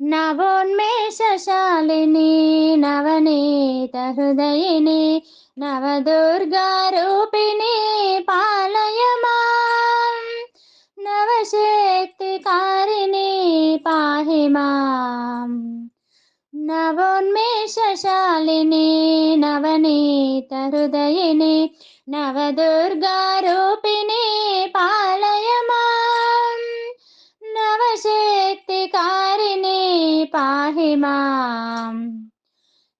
నవోన్మేషశాలిని నవనీత హృదయిని నవదుర్గారూపిణి పాలయ మాం నవశక్తికారిణి పాహి మాం నవోన్మేషశాలిని నవనీత హృదయిని నవదుర్గారూపిణి పాలయ మాం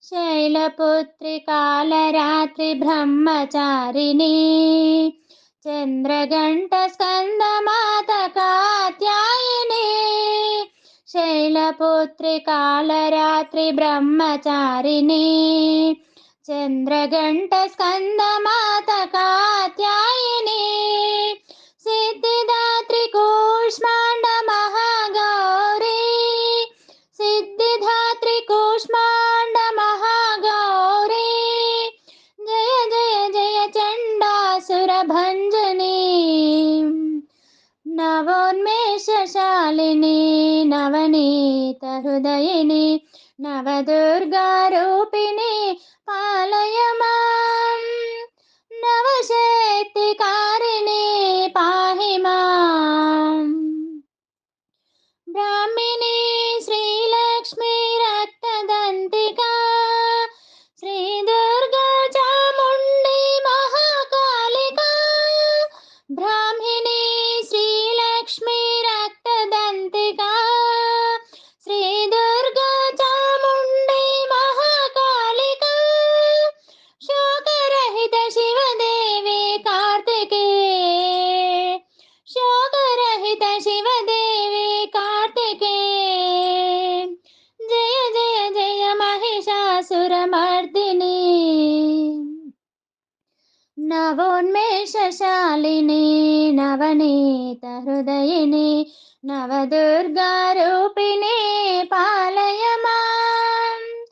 శైలపుత్రి కాలరాత్రి బ్రహ్మచారిణి చంద్రగంట స్కందమాత కాత్యాయిని శైలపుత్రి కాలరాత్రి బ్రహ్మచారిణి చంద్రగంట స్కందమాత కాత్యాయిని చండాసుర భంజని నవోన్మేషశాలిని నవనీత హృదయిని मर्दिनी नवोन्मेषशालिनी नवनीतहृदयिनी नवदुर्गारूपिणी पालय माम्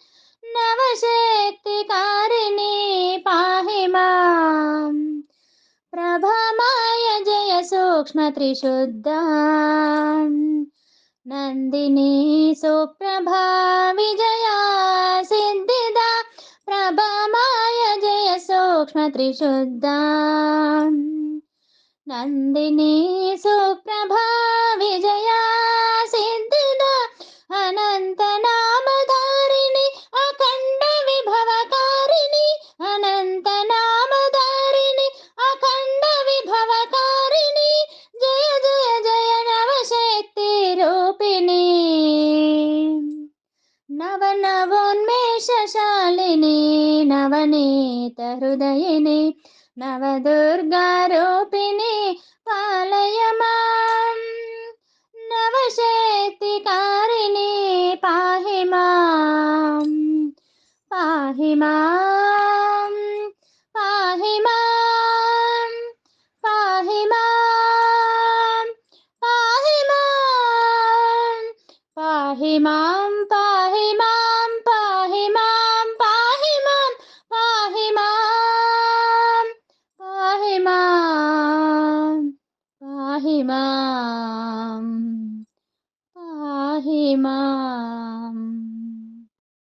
नवशक्तिकारिणी पाहि माम्। प्रभमाय जय सूक्ष्मत्रिशुद्धाम्। నందిని సుప్రభా విజయా సిద్ధిదా ప్రభమాయ జయ సూక్ష్మ త్రిశుద్ధ. నందిని సుప్రభా విజయా नवनीत हृदयिने नवदुर्गारूपिणे पालय माम् नवशक्तिकारिणे पाहि माम् पाहि माम् पाहि माम् पाहि माम् पाहि माम् पाहि माम् पाहि मां पाहि मां